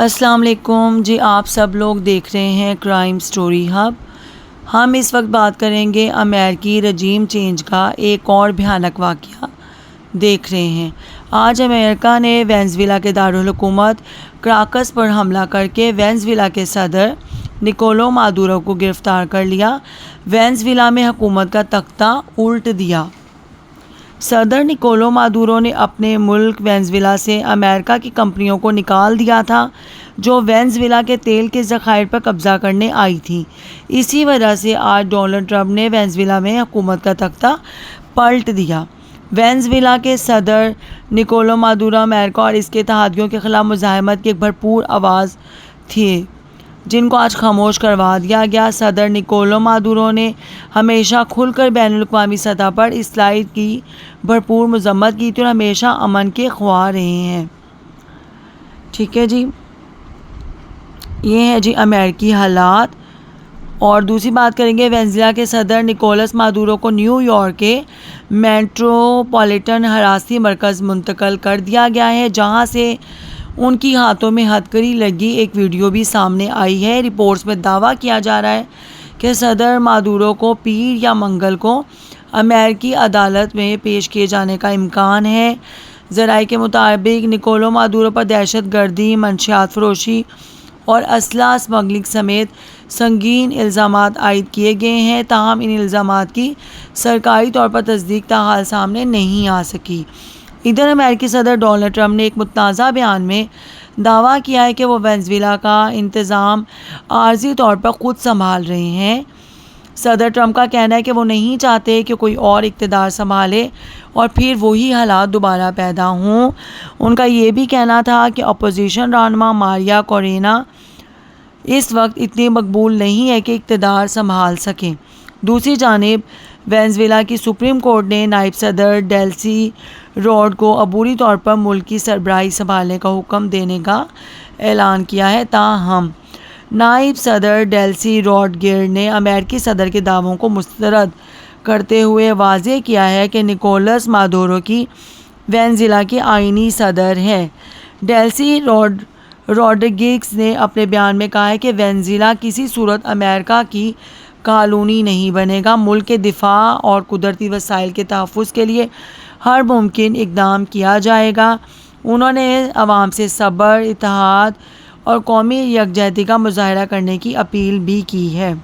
السلام علیکم۔ جی آپ سب لوگ دیکھ رہے ہیں کرائم سٹوری ہب ہم اس وقت بات کریں گے امریکی رجیم چینج کا ایک اور بھیانک واقعہ۔ دیکھ رہے ہیں۔ آج امریکہ نے وینزویلا کے دارالحکومت کراکس پر حملہ کر کے وینزویلا کے صدر نکولو مادورو کو گرفتار کر لیا۔ وینزویلا میں حکومت کا تختہ الٹ دیا۔ صدر نکولو مادورو نے اپنے ملک وینزویلا سے امریکہ کی کمپنیوں کو نکال دیا تھا، جو وینزویلا کے تیل کے ذخائر پر قبضہ کرنے آئی تھیں اسی وجہ سے آج ڈونلڈ ٹرمپ نے وینزویلا میں حکومت کا تختہ پلٹ دیا۔ وینزویلا کے صدر نکولو مادورو امریکہ اور اس کے اتحادیوں کے خلاف مزاحمت کی ایک بھرپور آواز تھی۔ جن کو آج خاموش کروا دیا گیا۔ صدر نکولو مادورو نے ہمیشہ کھل کر بین الاقوامی سطح پر اسلائی کی بھرپور مذمت کی تھی اور ہمیشہ امن کے خواہ رہے ہیں۔ ٹھیک ہے جی۔ یہ ہے جی امریکی حالات۔ اور دوسری بات کریں گے وینزیلا کے صدر نکولس مادورو کو نیو یارک کے میٹروپولیٹن حراسی مرکز منتقل کر دیا گیا ہے، جہاں سے ان کی ہاتھوں میں ہتھکڑی لگی ایک ویڈیو بھی سامنے آئی ہے۔ رپورٹس میں دعویٰ کیا جا رہا ہے کہ صدر مادورو کو پیر یا منگل کو امریکی عدالت میں پیش کیے جانے کا امکان ہے۔ ذرائع کے مطابق نکولو مادورو پر دہشت گردی، منشیات فروشی اور اسلحہ اسمگلنگ سمیت سنگین الزامات عائد کیے گئے ہیں۔ تاہم، ان الزامات کی سرکاری طور پر تصدیق تاحال سامنے نہیں آ سکی۔ ادھر امریکی صدر ڈونلڈ ٹرمپ نے ایک متنازع بیان میں دعویٰ کیا ہے کہ وہ وینزویلا کا انتظام عارضی طور پر خود سنبھال رہے ہیں۔ صدر ٹرمپ کا کہنا ہے کہ وہ نہیں چاہتے کہ کوئی اور اقتدار سنبھالے اور پھر وہی حالات دوبارہ پیدا ہوں۔ ان کا یہ بھی کہنا تھا کہ اپوزیشن رہنما ماریا کورینا اس وقت اتنی مقبول نہیں ہے کہ اقتدار سنبھال سکیں۔ دوسری جانب، وینزویلا کی سپریم کورٹ نے نائب صدر ڈیلسی روڈ کو عبوری طور پر ملک کی سربراہی سنبھالنے کا حکم دینے کا اعلان کیا ہے تاہم، نائب صدر ڈیلسی روڈ گیر نے امریکی صدر کے دعووں کو مسترد کرتے ہوئے واضح کیا ہے کہ نکولس مادورو کی وینزویلا کی آئینی صدر ہیں۔ ڈیلسی روڈ روڈگیکس نے اپنے بیان میں کہا ہے کہ وینزویلا کسی صورت امریکہ کی کالونی نہیں بنے گا۔ ملک کے دفاع اور قدرتی وسائل کے تحفظ کے لیے ہر ممکن اقدام کیا جائے گا۔ انہوں نے عوام سے صبر، اتحاد اور قومی یکجہتی کا مظاہرہ کرنے کی اپیل بھی کی ہے۔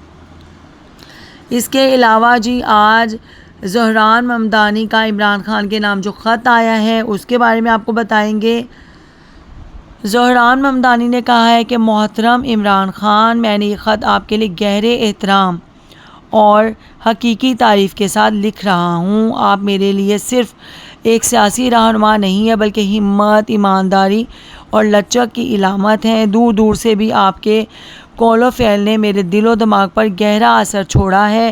اس کے علاوہ جی آج زہران ممدانی کا عمران خان کے نام جو خط آیا ہے، اس کے بارے میں آپ کو بتائیں گے۔ زہران ممدانی نے کہا ہے کہ محترم عمران خان، میں نے یہ خط آپ کے لیے گہرے احترام اور حقیقی تعریف کے ساتھ لکھ رہا ہوں۔ آپ میرے لیے صرف ایک سیاسی رہنما نہیں ہے بلکہ ہمت، ایمانداری اور لچک کی علامت ہیں۔ دور دور سے بھی آپ کے قول و فعل نے میرے دل و دماغ پر گہرا اثر چھوڑا ہے۔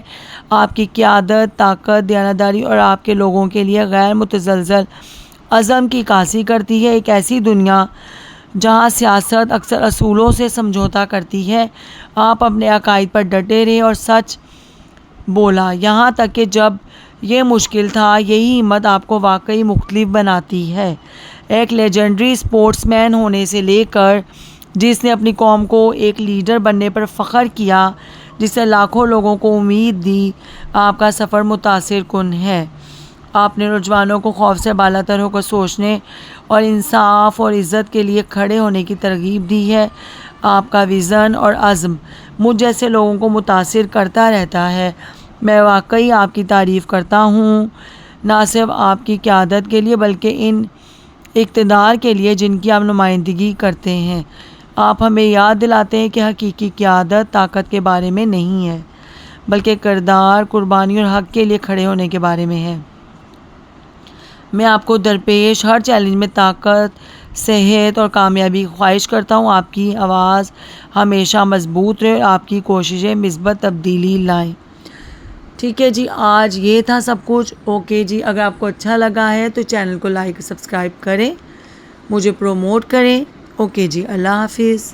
آپ کی قیادت، طاقت، دیانتداری اور آپ کے لوگوں کے لیے غیر متزلزل عزم کی عکاسی کرتی ہے۔ ایک ایسی دنیا جہاں سیاست اکثر اصولوں سے سمجھوتا کرتی ہے۔ آپ اپنے عقائد پر ڈٹے رہے اور سچ بولا، یہاں تک کہ جب یہ مشکل تھا، یہی ہمت آپ کو واقعی مختلف بناتی ہے۔ ایک لیجنڈری اسپورٹس مین ہونے سے لے کر جس نے اپنی قوم کو ایک لیڈر بننے پر فخر کیا، جس سے لاکھوں لوگوں کو امید دی، آپ کا سفر متاثر کن ہے۔ آپ نے نوجوانوں کو خوف سے بالا تر ہو کر سوچنے اور انصاف اور عزت کے لیے کھڑے ہونے کی ترغیب دی ہے۔ آپ کا ویژن اور عزم مجھ جیسے لوگوں کو متاثر کرتا رہتا ہے۔ میں واقعی آپ کی تعریف کرتا ہوں، نہ صرف آپ کی قیادت کے لیے بلکہ ان اقتدار کے لیے جن کی آپ نمائندگی کرتے ہیں۔ آپ ہمیں یاد دلاتے ہیں کہ حقیقی قیادت طاقت کے بارے میں نہیں ہے، بلکہ کردار، قربانی اور حق کے لیے کھڑے ہونے کے بارے میں ہے۔ میں آپ کو درپیش ہر چیلنج میں طاقت، صحت اور کامیابی خواہش کرتا ہوں۔ آپ کی آواز ہمیشہ مضبوط رہے اور آپ کی کوششیں مثبت تبدیلی لائیں۔ ٹھیک ہے جی آج یہ تھا سب کچھ۔ اوکے جی اگر آپ کو اچھا لگا ہے تو چینل کو لائک، سبسکرائب کریں، مجھے پروموٹ کریں۔ اوکے جی اللہ حافظ۔